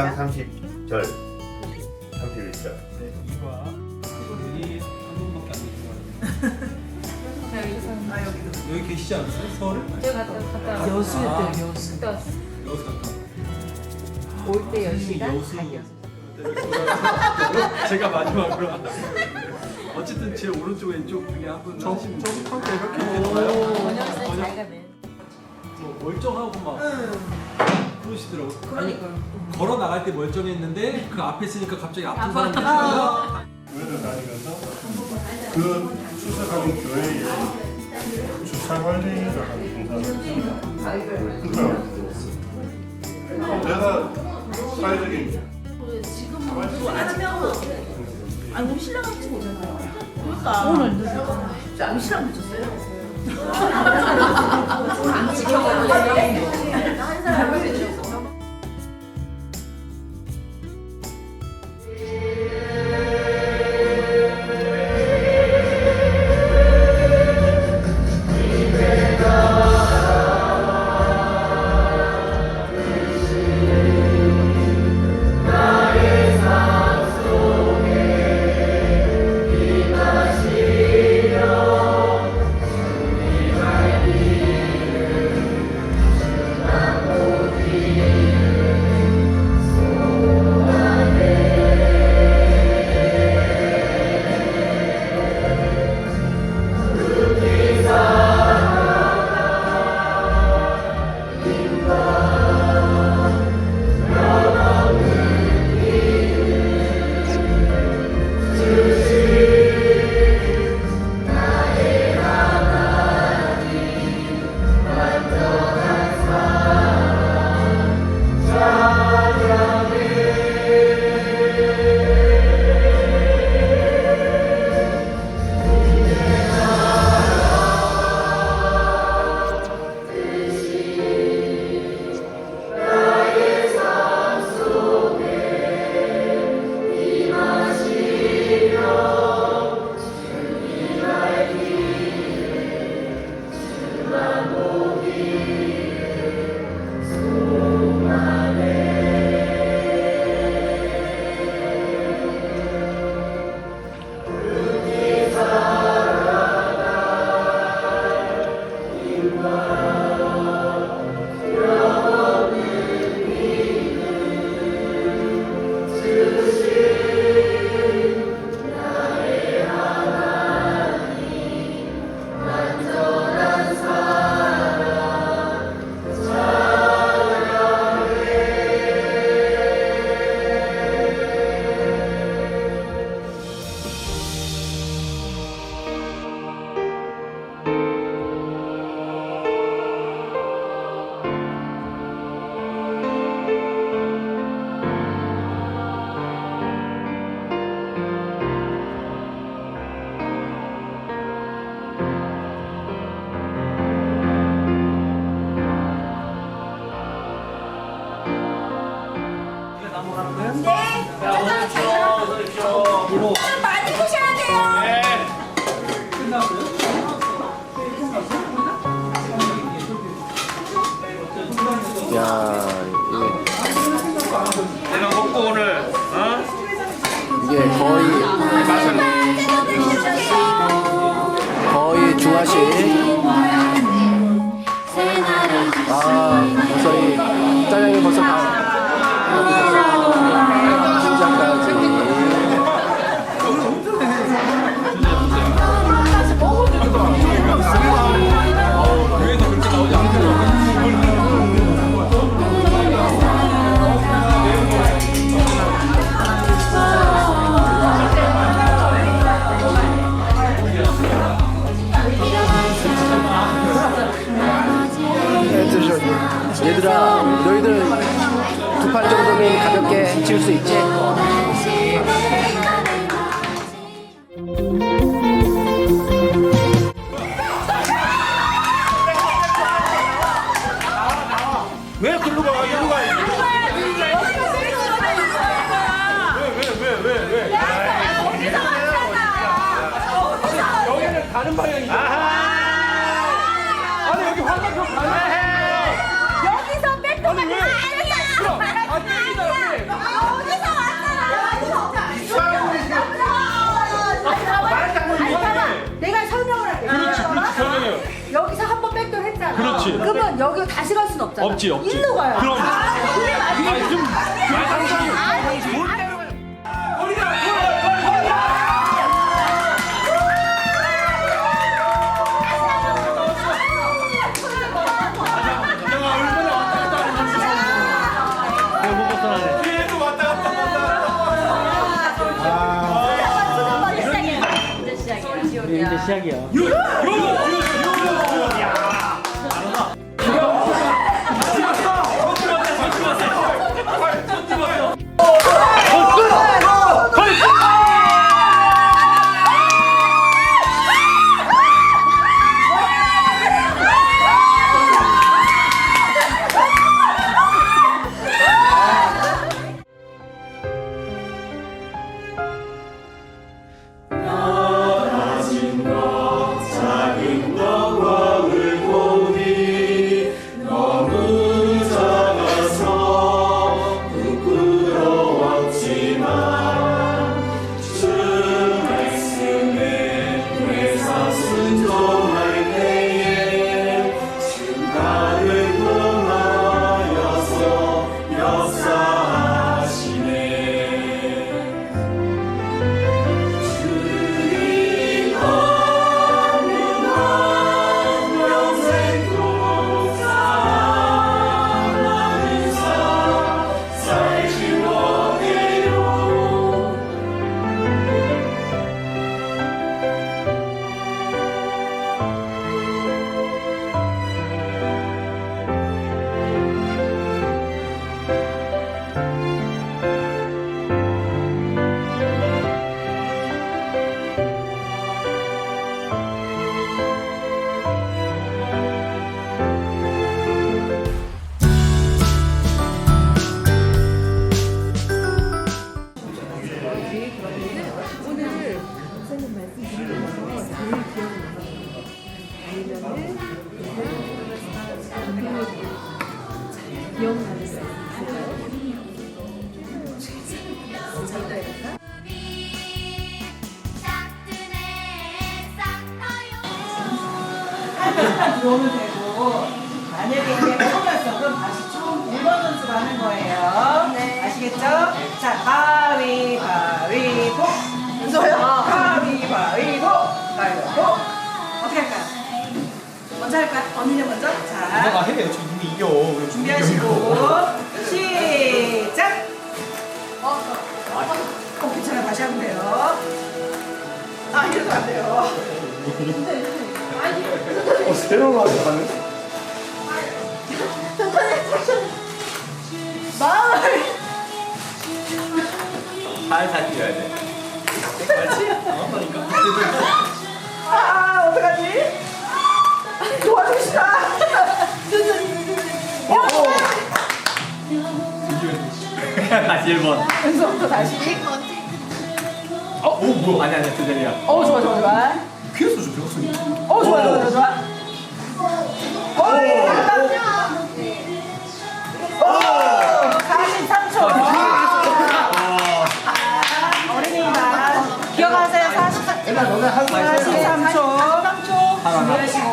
1장 30절 31절 네, 이과 이분이 한 분밖에 안 계신 거 같아요. 여기 계시지 않으세요? 서울에? 제가 갔다 갔다 여수 아. 때 여수 갔다 왔어. 갔다. 올 때 여시가 여수. 갈 여수. 제가 마지막으로 어쨌든 제 오른쪽 왼쪽 중에 한분 하시면 저부터 이렇게 원영선 잘 가네. 뭐 멀쩡하고 막 그러시더라고. 아니 걸어 나갈 때 멀쩡했는데 그 앞에 있으니까 갑자기 아픈 사람이 있어요. 교회를 다니면서 그 출석하는 교회에 주차 관리를 하는 했습니다. 그러니까 내가 사회적인 아니 우리 신랑 같이 오잖아요 그러니까 오늘 늦었잖아 우리 신랑 늦었어요 안 지켜가지고. 많이 야 내가 먹고 오늘 어? 이게 거의 거의 중화식 아 얘들아 너희들 두 판 정도면 가볍게 칠수 있지? 왜 글로 가? 이리로 가. 없지. 그러면 여기 다시 갈 수는 없잖아. 없지, 없지. 일로 가요. 그럼. 아니, 좀. 이제 시작이야. 들어오면 되고 만약에 이제 먹으면서 그럼 다시 쭉 1번 연습 하는 거예요. 아시겠죠? 자, 가위바위보. 은서요? 가위바위보. 가위바위보. 어떻게 할까요? 먼저 할까요? 언니는 먼저? 자, 해요. 저 이미 이겨. 준비하시고 시작. 어, 어, 괜찮아. 다시 하면 돼요. 아, 이래도 안 돼요. 어, 새로 가는 마을. 살살 뛰어야 돼. 아, 어떡하지? 도와줍시다. 다시 1번. 은서부터 다시. 어? 오, 뭐야? 아니, 아니, 두 자리야. 어, 좋아, 좋아, 좋아. 퀴즈 좀 배웠으 좋아, 좋아, 좋아, 좋아. 어, 오, 43초. 어린이날 기억하세요. 43초. 43초. 준비하시고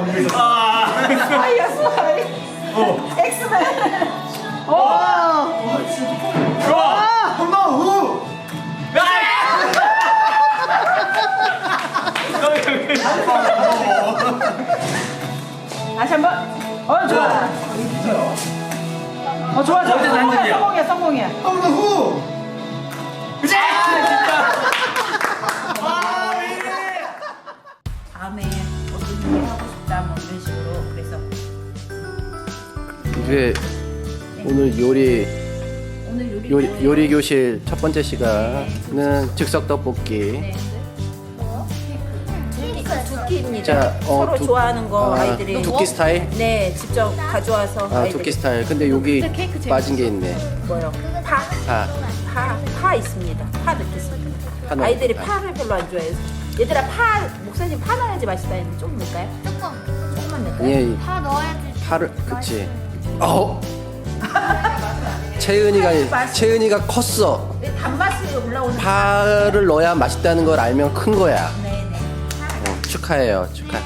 아빠 눈에 있었어. 아이였어. 엑스맨. 오. 좋아! 엄마 후! 다시 한 번. 어, 좋아. 어, 좋아, 좋아. 성공이야, 성공이야, 성공이야. 후! 이게 오늘 요리 오늘 요리 요리, 요리 교실 첫 번째 시간은 즉석 떡볶이. 두끼입니다. 자, 어, 서로 두- 좋아하는 거 아, 아, 이들이 두끼 스타일? 네 직접 가져와서 아, 아이들이 두끼 스타일. 근데 여기 빠진 게 있네. 뭐요? 파, 아, 파, 파 있습니다. 파 넣겠습니다. 파 넣- 아이들이 아. 파를 별로 안 좋아해서 얘들아 파 목사님 파 넣어야지 맛있다 했는데 좀 넣을까요? 조금 파만 넣을까요? 예, 파 넣어야지. 파를 그치. 어. 채은이가 채은이가 컸어. 이 단맛이 올라오는. 파를 넣어야 맛있다는 걸 알면 큰 거야. 네네. 어, 축하해요, 축하.